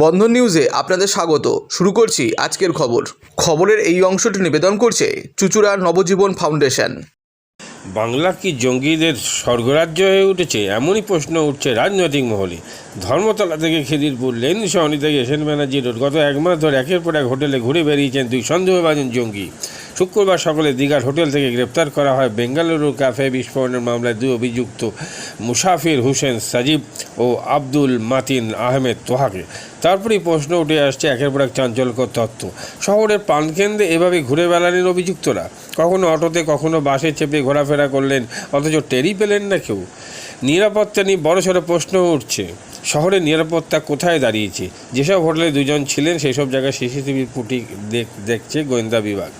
বন্ধন নিউজে আপনাদের স্বাগত। শুরু করছি আজকের খবর। খবরের এই অংশটি নিবেদন করছে চুচুড়া নবজীবন ফাউন্ডেশন। বাংলা কি জঙ্গিদের স্বর্গরাজ্য হয়ে উঠেছে? এমনই প্রশ্ন উঠছে রাজনৈতিক মহলে। ধর্মতলা থেকে খিদিরপুর লেন সহনি থেকে এস ব্যানার্জি রোড। গত এক মাস ধরে একের পর এক হোটেলে ঘুরে বেরিয়েছেন দুই সন্দেহভাজন জঙ্গি। শুক্রবার সকালে দীঘার হোটেল থেকে গ্রেপ্তার করা হয়। বেঙ্গালুরু ক্যাফে বিস্ফোরণের মামলায় দুই অভিযুক্ত মুসাফির হোসেন সাজিব ও আব্দুল মাতিন আহমেদ তোহাকে। তারপরেই প্রশ্ন উঠে আসছে একের পর এক চাঞ্চল্যকর তত্ত্ব শহরের প্রাণকেন্দ্রে এভাবে ঘুরে বেড়ালেন অভিযুক্তরা। কখনো অটোতে, কখনো বাসে চেপে ঘোরাফেরা করলেন, অথচ টেরি পেলেন না কেউ। নিরাপত্তা নিয়ে বড়সড় প্রশ্ন উঠছে। শহরের নিরাপত্তা কোথায় দাঁড়িয়েছে? যেসব হোটেলে দুজন ছিলেন, সেসব জায়গায় সিসিটিভি ফুটি দেখ- দেখছে গোয়েন্দা বিভাগ।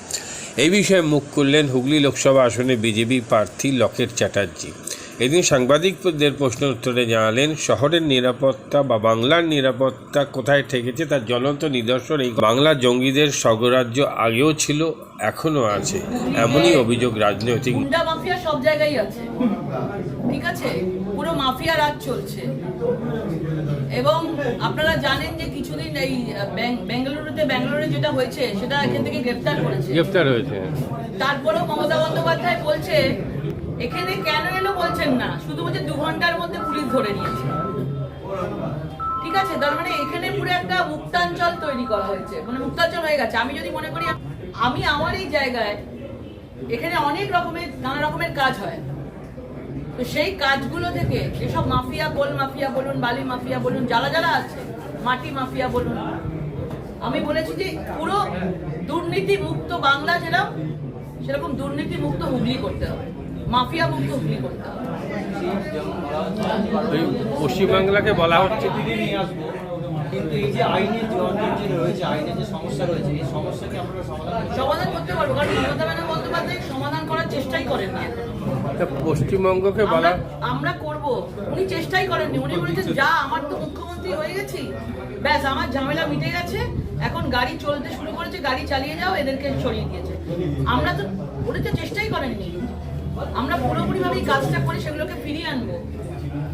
এই বিষয়ে মুখ করলেন হুগলি লোকসভা আসনে বিজেপি প্রার্থী লকেট চ্যাটার্জি। এদিন সাংবাদিকদের প্রশ্ন উত্তরে জানালেন, শহরের নিরাপত্তা বা বাংলার নিরাপত্তা কোথায় ঠেকেছে তার জ্বলন্ত নিদর্শন এই বাংলা জঙ্গিদের স্বগরাজ্য আগেও ছিল, এখনও আছে। এমনই অভিযোগ রাজনৈতিক সব জায়গায় আছে। ঠিক আছে পুরো মাফিয়া রাজ চলছে। এবং আপনারা জানেন যে কিছুদিন এই বেঙ্গালুরুতে ব্যাঙ্গালোরে যেটা হয়েছে সেটা এখান থেকে গ্রেপ্তার করেছে। গ্রেপ্তার হয়েছে। তারপরেও মমতা বন্দ্যোপাধ্যায় বলছে এখানে কেন এলো বলছেন না? শুধু বলছে দু ঘণ্টার মধ্যে পুলিশ ধরে নিয়েছে। ঠিক আছে? তার মানে এখানে পুরো একটা মুক্তাঞ্চল তৈরি করা হয়েছে। মানে মুক্তাঞ্চল হয়ে গেছে। আমি যদি মনে করি আমি আমার এই জায়গায় এখানে অনেক রকমের নানা রকমের কাজ হয়। তো সেই কাজগুলো থেকে যেসব মাফিয়া গোল মাফিয়া বলুন বালি মাফিয়া বলুন যারা যারা আছে মাটি মাফিয়া বলুন। আমি বলেছি যে পুরো দুর্নীতি মুক্ত বাংলা যেরকম সেরকম দুর্নীতি মুক্ত হুগলি করতে হবে। মাফিয়া মুক্ত হুগলি করতে হবে। পশ্চিমবাংলাকে বলা হচ্ছে। দিদি নিয়ে আসব কিন্তু এই যে আইনের যে রয়েছে আইনের যে সমস্যা রয়েছে এই সমস্যাকে আপনারা সমাধান করতে সমাধান করতে পারব কারণ মমতা ব্যানার্জি বন্দ্যোপাধ্যায় সমাধান করার চেষ্টাই করেন না। পশ্চিমবঙ্গকে বলা আমরা করব। উনি চেষ্টাই করেননি। উনি বলেছেন যা আমার তো মুখ্যমন্ত্রী হয়ে গেছি। ব্যাস আমার ঝামেলা মিটে গেছে। এখন গাড়ি চলতে শুরু করেছে গাড়ি চালিয়ে যাও এদেরকে সরিয়ে দিয়েছে। আমরা তো উনি তো চেষ্টাই করেননি। আমরা পুরোপুরি ভাবে কাজটা করে সেগুলোকে ফিরিয়ে আনব।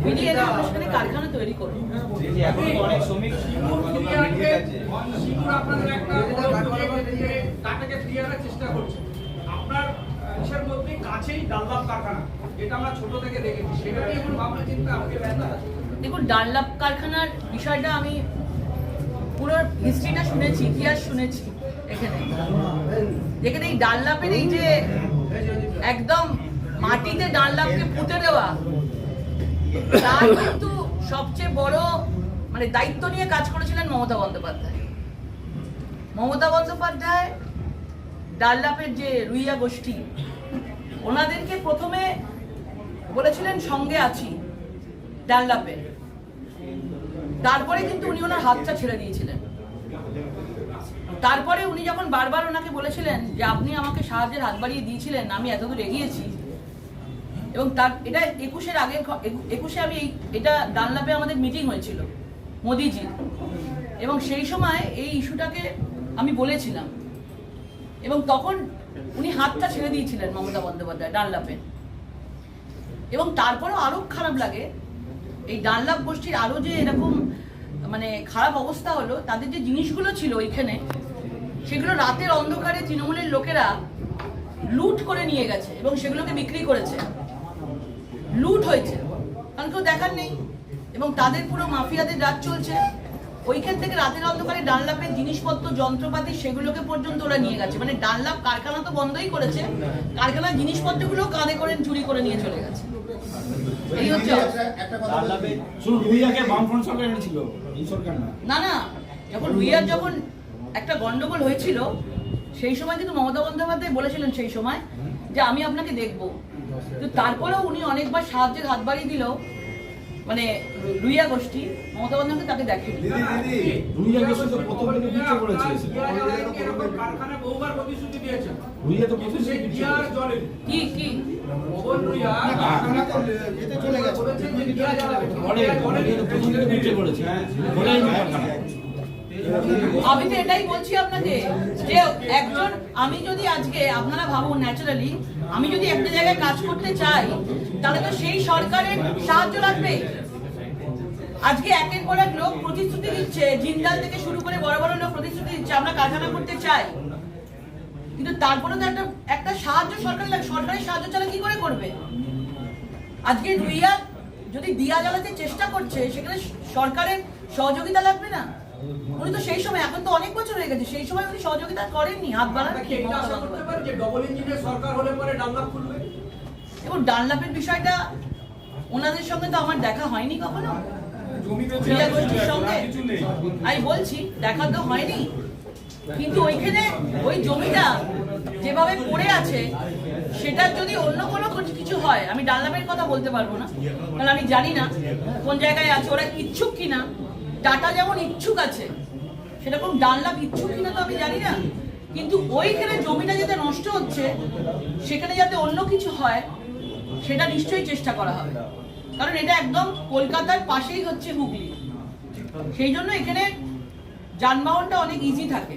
ফিরিয়ে এনে আমরা সেখানে কারখানা তৈরি করব। এই আপনার মধ্যে কাছেই কারখানা। যেটা আমরা ছোট থেকে দেখেছি। কোনো ভাবনা চিন্তা আছেন দেখুন কারখানার বিষয়টা আমি পুরো হিস্ট্রিটা শুনেছি, ইতিহাস শুনেছি এখানে। যেখানে এই এই যে একদম মাটিতে ডানলাপকে পুঁতে দেওয়া, তার কিন্তু সবচেয়ে বড় মানে দায়িত্ব নিয়ে কাজ করেছিলেন মমতা বন্দ্যোপাধ্যায়। মমতা বন্দ্যোপাধ্যায় ডানলাপের যে রুইয়া গোষ্ঠী, ওনাদেরকে প্রথমে বলেছিলেন, সঙ্গে আছি ডানলাপের তারপরে কিন্তু উনি ওনার হাতটা ছেড়ে দিয়েছিলেন। তারপরে উনি যখন বারবার ওনাকে বলেছিলেন যে, আপনি আমাকে সাহায্যের হাত বাড়িয়ে দিয়েছিলেন, আমি এতদূর এগিয়েছি। এবং তার, এটা একুশের একু- একুশে আমি এটা ডানলাপে আমাদের মিটিং হয়েছিল, মোদিজি। এবং সেই সময় এই ইস্যুটাকে আমি বলেছিলাম। এবং তখন উনি হাতটা ছেড়ে দিয়েছিলেন মমতা বন্দ্যোপাধ্যায় ডানলাপের এবং তারপরেও আরও খারাপ লাগে, এই ডানলাভ গোষ্ঠীর আরও যে এরকম মানে খারাপ অবস্থা হলো, তাদের যে জিনিসগুলো ছিল ওইখানে, সেগুলো রাতের অন্ধকারে তৃণমূলের লোকেরা লুট করে নিয়ে গেছে এবং সেগুলোকে বিক্রি করেছে। লুট হয়েছে, কারণ কেউ দেখার নেই। এবং তাদের পুরো মাফিয়াদের রাত চলছে। ওইখান থেকে রাতের অন্ধকারে ডানলাপের জিনিসপত্র যন্ত্রপাতি সেগুলোকে পর্যন্ত ওরা নিয়ে গেছে। মানে ডানলাপ কারখানা তো বন্ধই করেছে। কারখানার জিনিসপত্রগুলো কাঁধে করে চুরি করে নিয়ে চলে গেছে। এই হচ্ছে না। না যখন রুইয়ার যখন একটা গন্ডগোল হয়েছিল সেই সময় কিন্তু মমতা বন্দ্যোপাধ্যায় বলেছিলেন সেই সময় যে আমি আপনাকে দেখব। কিন্তু তারপরেও উনি অনেকবার সাহায্যের হাত বাড়িয়ে দিলেও মানে রুইয়া গোষ্ঠী মমতা বন্দ্যোপাধ্যায় তাকে দেখেনি রুইয়াকে শুধু প্রথম থেকে বিচ্ছে করেছে কারখানা বহুবার প্রতিশ্রুতি দিয়েছেন রুইয়া তো জলে কি কি মোহন রুইয়া কারখানা তো এতে চলে গেছে বলে রুইয়া তো প্রথম বিচ্ছে করেছে বলেই কারখানা। আমি তো এটাই বলছি আপনাকে যে একজন আমি যদি আজকে আপনারা ভাবুন ন্যাচারালি আমি যদি একটা জায়গায় কাজ করতে চাই, তাহলে তো সেই সরকারের সাহায্য লাগবে। আজকে একের পর এক লোক প্রতিশ্রুতি দিচ্ছে, জিন্দাল থেকে শুরু করে বড় বড় লোক প্রতিশ্রুতি দিচ্ছে, আমরা কারখানা করতে চাই। কিন্তু তারপরে তো একটা একটা সাহায্য সরকার লাগে সরকারি সাহায্য ছাড়া কি করে করবে? আজকে রুইয়া যদি দিয়া জ্বালাতে চেষ্টা করছে, সেখানে সরকারের সহযোগিতা লাগবে না? উনি তো সেই সময় এখন তো অনেক বছর হয়ে গেছে সেই সময় উনি সহযোগিতা করেননি হাত বাড়ান কি এটা আশা করতে পারি যে ডবল ইঞ্জিনের সরকার হলে পরে ডাল্লাপ খুলবে? এবং ডানলাপের বিষয়টা ওনাদের সঙ্গে তো আমার দেখা হয়নি কখনো। সঙ্গে। আমি বলছি দেখা তো হয়নি। কিন্তু ওইখানে ওই জমিটা যেভাবে পড়ে আছে সেটা যদি অন্য কোনো কিছু- কিছু হয় আমি ডানলাপের কথা বলতে পারব না। কারণ আমি জানি না কোন জায়গায় আছে ওরা ইচ্ছুক কিনা। টাটা যেমন ইচ্ছুক আছে, সেরকম ডানলাপ ইচ্ছুক কিনা তো আমি জানি না, কিন্তু ওইখানে জমিটা যাতে নষ্ট হচ্ছে, সেখানে যাতে অন্য কিছু হয়, সেটা নিশ্চয়ই চেষ্টা করা হবে। কারণ এটা একদম কলকাতার পাশেই হচ্ছে হুগলি। সেই জন্য এখানে যানবাহনটা অনেক ইজি থাকে।